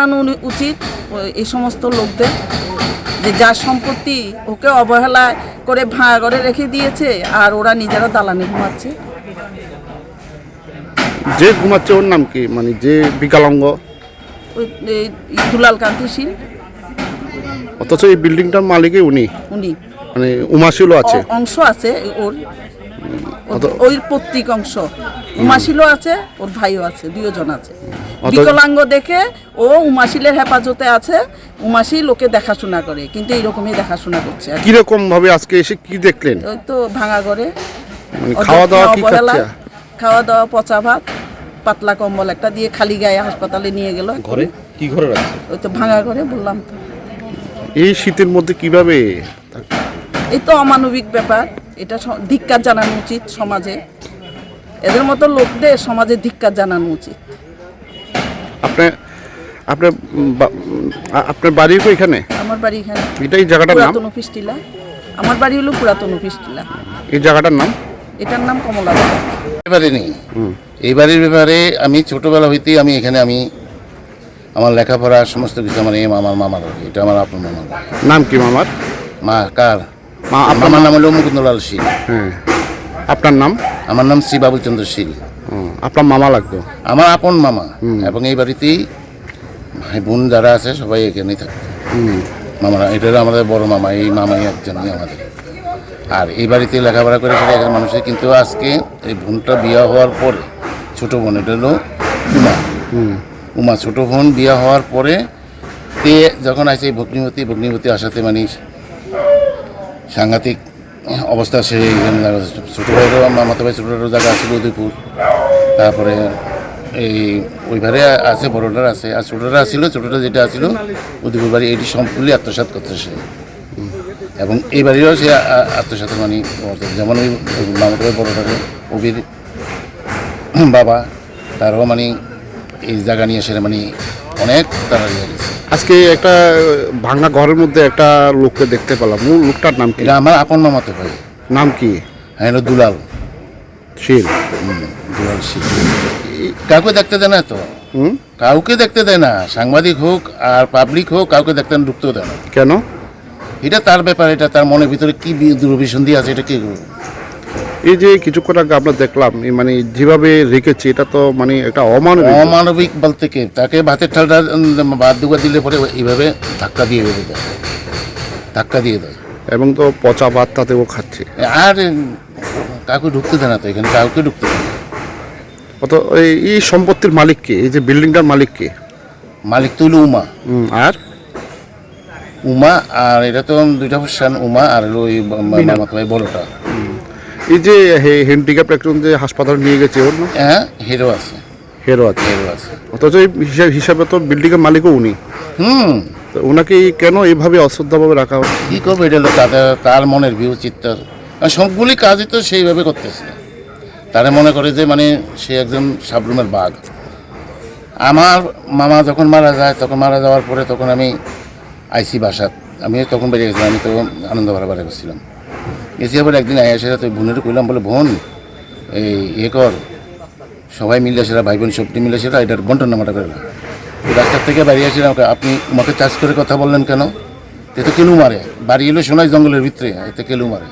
জানানো উনি- উচিত এই সমস্ত লোকদের যে যার সম্পত্তি ওকে অবহেলা করে ভাঙা করে রেখে দিয়েছে আর ওরা নিজেরা দালানে ঘুমাচ্ছে। যে ঘুমাচ্ছে ওর নাম কি? মানে যে বিকলাঙ্গ? ওই দুলাল কান্তি সিং অথচ এই বিল্ডিংটার মালিকই উনি। উনি। মানে উমাশিলও আছে। অংশ আছে ওর। ওই প্রত্যেক অংশ। উমাশিলও আছে ওর ভাইও আছে দুজন আছে। বিকলাঙ্গ দেখে ও উমাশিলের হেফাজতে আছে উমাশিল ওকে দেখাশোনা করে কিন্তু এইরকমই দেখাশোনা করছে আর কি। কীরকম ভাবে আজকে এসে কি দেখলেন? ওই তো ভাঙা করে মানে খাওয়া দাওয়া কি খাচ্ছে? খাওয়া দাওয়া পচা ভাত পাতলা কম্বল একটা দিয়ে খালি গায়ে হাসপাতালে নিয়ে গেল। ঘরে? কি ঘরে রাখছে? ওই তো ভাঙা করে বললাম। তো এই শীতের মধ্যে কীভাবে এই তো অমানবিক ব্যাপার এটা ধিক্কার জানানো উচিত সমাজে। এদের মতো লোকদের সমাজে ধিক্কার জানানো উচিত। আপনি আপনার উম, বা- উম, আ- আপনার বাড়ি তো এখানে? আমার বাড়ি এখানে। এটাই জায়গাটার নাম? পুরাতন অফিস টিলা। আমার বাড়ি হলো পুরাতন অফিস টিলা। এই জায়গাটার নাম? এটার নাম কমলা। ব্যাপারে নেই। এই বাড়ির ব্যাপারে আমি ছোটবেলা হইতেই আমি এখানে আমি আমার লেখাপড়া সমস্ত কিছু আমার এই মামার মামার বাড়ি। এটা আমার আপনার মামার নাম কি মামার? মা কার? মা আপনার মামার নাম হলো মুকুন্দলাল সিং। হ্যাঁ। আপনার নাম? আমার নাম শ্রী বাবুচন্দ্র শীল। আপনার মামা লাগতো? আমার আপন মামা। এবং এই বাড়িতেই ভাই বোন যারা আছে সবাই এখানেই থাকে মামারা এটা হলো আমাদের বড় মামা এই মামাই একজনই আমাদের। আর এই বাড়িতে লেখাপড়া করে ফেলে এখানে মানুষের কিন্তু আজকে এই বোনটা বিয়ে হওয়ার পরে ছোট বোন এটা হলো উমা। উমা ছোট বোন বিয়ে হওয়ার পরে তে যখন আসে এই ভগ্নিমতী ভগ্নিমতী আসাতে মানে সাংঘাতিক অবস্থা সে এখানে জায়গা আছে। ছোট ভাইয়েরও মামাতো ভাই ছোট জায়গা আছে উদয়পুর তারপরে এই ওইভাবে আছে, বড়টার আছে। আর ছোটটা আসছিল ছোটোটা যেটা আসছিল উদয়পুর বাড়ি, এটি সম্পূর্ণ আত্মসাৎ করছে সে। এবং এই বাড়িরও সে আ- আ- মানে যেমন ওই মামাতো ভাই, বড়টাকে অবির বাবা, তারও মানে এই জায়গা নিয়ে সে মানে অনেক তারা গেছে। আজকে একটা ভাঙা ঘরের মধ্যে একটা লোককে দেখতে পেলাম। লোকটার নাম কি? এটা আমার আপন মামাতো ভাই। নাম কি? হ্যাঁ এটা দুলাল। শীল। দুলাল সিং কাউকে দেখতে দেয় না তো? হুম? কাউকে দেখতে দেয় না। সাংবাদিক হোক আর পাবলিক হোক কাউকে দেখতে ঢুকতেও দেয় না। কেন? এটা তার ব্যাপার এটা তার মনের ভিতরে কি দুরভিসন্ধি আছে এটা কি এই যে কিছুক্ষণ আগে আমরা দেখলাম এই মানে যেভাবে রেখেছে এটা তো মানে একটা অমানবিক। অমানবিক বলতে কি? তাকে ভাতের ঠালটা বাদ দুগা দিলে পরে এইভাবে ধাক্কা দিয়ে বেঁধে দেয় ধাক্কা দিয়ে দেয়। এবং তো পচা ভাত তাতেও খাচ্ছে। আর কাউকে ঢুকতে দেয় না তো এখানে কাউকে ঢুকতে দেয় না। অত এই সম্পত্তির মালিক কে? এই যে বিল্ডিংটার মালিক কে? মালিক তো হলো উমা। আর? উমা আর এটা তো দুইটা উমা আর হলো ওই বড়টা। এই যে হ্যান্ডিক্যাপ একজন যে হাসপাতালে নিয়ে গেছে ওর হ্যাঁ হিরো আছে। হেরো আছে। হিরো আছে। অথচ এই হিসাব হিসাবে তো বিল্ডিংয়ের মালিকও উনি। হুম। তো ওনাকে কেন এইভাবে অশ্রদ্ধাভাবে রাখা কি করবে এটা হলো তাদের তার মনের ভিউ চিত্তার সবগুলি কাজই তো সেইভাবে করতেছে। তারা মনে করে যে মানে সে একজন সাবরুমের বাঘ। আমার মামা যখন মারা যায় তখন মারা যাওয়ার পরে তখন আমি আইসি বাসাত আমি তখন বেরিয়ে গেছিলাম আমি তো আনন্দ ভাড়া বাড়া গেছিলাম গেছি আবার একদিন আই এসে তো বোনের কইলাম বলে বোন এই ইয়ে কর সবাই মিলে সেটা ভাই বোন সবটি মিলে সেটা এটার বন্টন নামাটা করে রাস্তার থেকে বাড়ি আসে আমাকে, আপনি আমাকে চাষ করে কথা বললেন কেন? এতে কেলু মারে বাড়ি এলো সোনাই জঙ্গলের ভিতরে এতে কেলু মারে।